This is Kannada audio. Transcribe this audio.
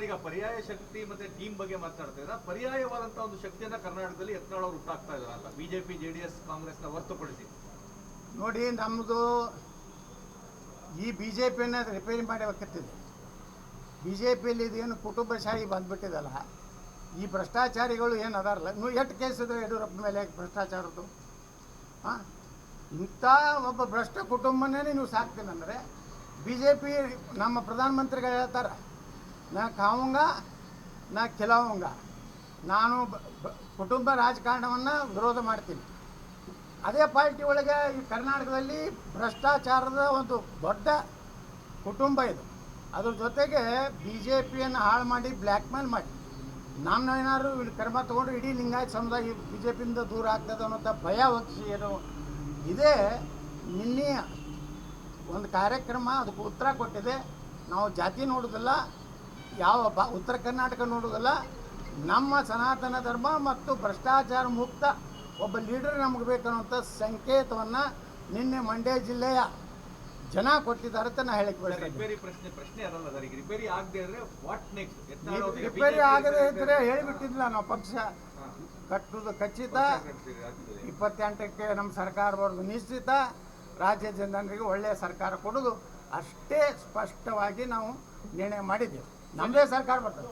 ಈಗ ಪರ್ಯಾಯ ಶಕ್ತಿ ಮತ್ತೆ ಟೀಮ್ ಬಗ್ಗೆ ಮಾತನಾಡ್ತಾ ಇದ್ದಾರೆ? ಪರ್ಯಾಯವಾದಂತ ಒಂದು ಶಕ್ತಿಯನ್ನ ಕರ್ನಾಟಕದಲ್ಲಿ ಎತ್ನಾಳವ್ರು ಹುಟ್ಟಾಗ್ತಾ ಇದ್ದಾರೆ ಅಂತ. ಬಿಜೆಪಿ ಜೆಡಿಎಸ್ ಕಾಂಗ್ರೆಸ್ನ ಹೊರತುಪಡಿಸಿ. ನೋಡಿ ನಮ್ಮದು ಈ ಬಿ ಜೆ ರಿಪೇರಿ ಮಾಡಬೇಕತ್ತಿದೆ ಬಿ ಜೆ ಪಿಯಲ್ಲಿ ಇದೇನು ಕುಟುಂಬಶಾಹಿ ಬಂದ್ಬಿಟ್ಟಿದಲ್ಲ, ಈ ಭ್ರಷ್ಟಾಚಾರಿಗಳು ಏನು ಅದಾರಲ್ಲ ನೀವು ಎಷ್ಟು ಕೇಸ್ ಇದೆ ಯಡಿಯೂರಪ್ಪ ಮೇಲೆ ಭ್ರಷ್ಟಾಚಾರದ್ದು? ಹಾಂ? ಇಂಥ ಒಬ್ಬ ಭ್ರಷ್ಟ ಕುಟುಂಬನೇ ನೀವು ಸಾಕ್ತೀನಂದರೆ ಬಿ ಜೆ ಪಿ ನಮ್ಮ ಪ್ರಧಾನಮಂತ್ರಿಗಳು ಹೇಳ್ತಾರೆ ನಾ ಕಾವಂಗ, ನಾ ಕೆಲವಂಗ. ನಾನು ಕುಟುಂಬ ರಾಜಕಾರಣವನ್ನು ವಿರೋಧ ಮಾಡ್ತೀನಿ. ಅದೇ ಪಾರ್ಟಿ ಒಳಗೆ ಈ ಕರ್ನಾಟಕದಲ್ಲಿ ಭ್ರಷ್ಟಾಚಾರದ ಒಂದು ದೊಡ್ಡ ಕುಟುಂಬ ಇದು. ಅದ್ರ ಜೊತೆಗೆ ಬಿ ಜೆ ಪಿಯನ್ನು ಹಾಳು ಮಾಡಿ ಬ್ಲ್ಯಾಕ್ ಮೇಲ್ ಮಾಡಿ. ನಾನು ಏನಾದ್ರು ಇಲ್ಲಿ ಕ್ರಮ ತೊಗೊಂಡು ಇಡೀ ಲಿಂಗಾಯತ್ ಸಮುದಾಯ ಬಿ ಜೆ ಪಿಯಿಂದ ದೂರ ಆಗ್ತದೆ ಅನ್ನೋಂಥ ಭಯ ಹೊತ್ತಿಸಿ ಏನು ಇದೇ. ನಿನ್ನೆಯ ಒಂದು ಕಾರ್ಯಕ್ರಮ, ಅದಕ್ಕೆ ಉತ್ತರ ಕೊಟ್ಟಿದೆ. ನಾವು ಜಾತಿ ನೋಡೋದಿಲ್ಲ. ಯಾವ ಬಾ ಉತ್ತರ ಕರ್ನಾಟಕ ನೋಡೋದಲ್ಲ ನಮ್ಮ ಸನಾತನ ಧರ್ಮ ಮತ್ತು ಭ್ರಷ್ಟಾಚಾರ ಮುಕ್ತ ಒಬ್ಬ ಲೀಡರ್ ನಮಗೆ ಬೇಕನ್ನುವಂಥ ಸಂಕೇತವನ್ನು ನಿನ್ನೆ ಮಂಡ್ಯ ಜಿಲ್ಲೆಯ ಜನ ಕೊಟ್ಟಿದ್ದಾರೆ ಅಂತ ನಾ ಹೇಳಕ್ಕೆ ರಿಪೇರಿ ಪ್ರಶ್ನೆ ಪ್ರಶ್ನೆ ಅದಲ್ಲ ಸರ್ ರಿಪೇರಿ ಆಗದೆ ಇದ್ರೆ ಹೇಳಿಬಿಟ್ಟಿದ್ಲ ನಾವು ಪಕ್ಷ. ಕಟ್ಟುದು ಖಚಿತ. ಇಪ್ಪತ್ತೆಂಟಕ್ಕೆ ನಮ್ಮ ಸರ್ಕಾರ ಬರೋದು ನಿಶ್ಚಿತ. ರಾಜ್ಯ ಜನರಿಗೆ ಒಳ್ಳೆಯ ಸರ್ಕಾರ ಕೊಡೋದು. ಅಷ್ಟೇ ಸ್ಪಷ್ಟವಾಗಿ ನಾವು ನಿರ್ಣಯ ಮಾಡಿದ್ದೇವೆ. ನಮ್ಮದೇ ಸರ್ಕಾರ ಬರ್ತದೆ.